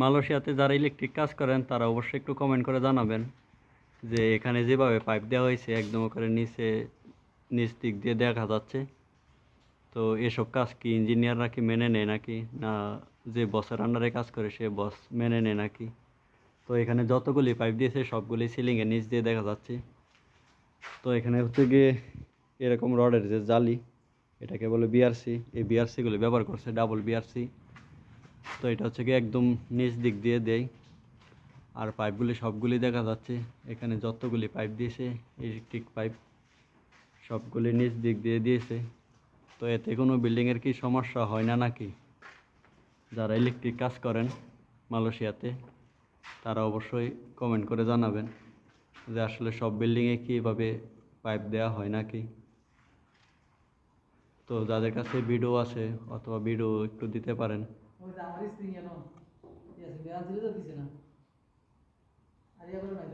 মালয়েশিয়াতে যারা ইলেকট্রিক কাজ করেন, তারা অবশ্যই একটু কমেন্ট করে জানাবেন যে এখানে যেভাবে পাইপ দেওয়া হয়েছে, একদম করে নিচে, নিচ দিক দিয়ে দেখা যাচ্ছে। তো এসব কাজ কি ইঞ্জিনিয়াররা কি মেনে নেয় নাকি? না, যে বসের আন্ডারে কাজ করে, সে বস মেনে নেয় নাকি? তো এখানে যতগুলি পাইপ দিয়েছে, সবগুলি সিলিংয়ের নিচ দিয়ে দেখা যাচ্ছে। তো এখানে হচ্ছে গিয়ে এরকম রডের যে জালি, এটাকে বলে বিআরসি এই বিআরসিগুলি ব্যবহার করছে ডাবল বিআরসি তো এটা হচ্ছে গিয়ে একদম নিচ দিক দিয়ে দেয় আর পাইপগুলি সবগুলি দেখা যাচ্ছে, এখানে যতগুলি পাইপ দিয়েছে, ইলেকট্রিক পাইপ সবগুলি নিচ দিক দিয়ে দিয়েছে। তো এতে কোনো বিল্ডিংয়ের কি সমস্যা হয় না নাকি? যারা ইলেকট্রিক কাজ করেন মালয়েশিয়াতে, তারা অবশ্যই কমেন্ট করে জানাবেন যে আসলে সব বিল্ডিংয়ে কি এভাবে পাইপ দেওয়া হয় নাকি। তো যাদের কাছে ভিডিও আছে অথবা ভিডিও একটু দিতে পারেন ওই আমার স্ত্রী আছে বেড়া দিলে তো কিছু না। আর ইয়া করো না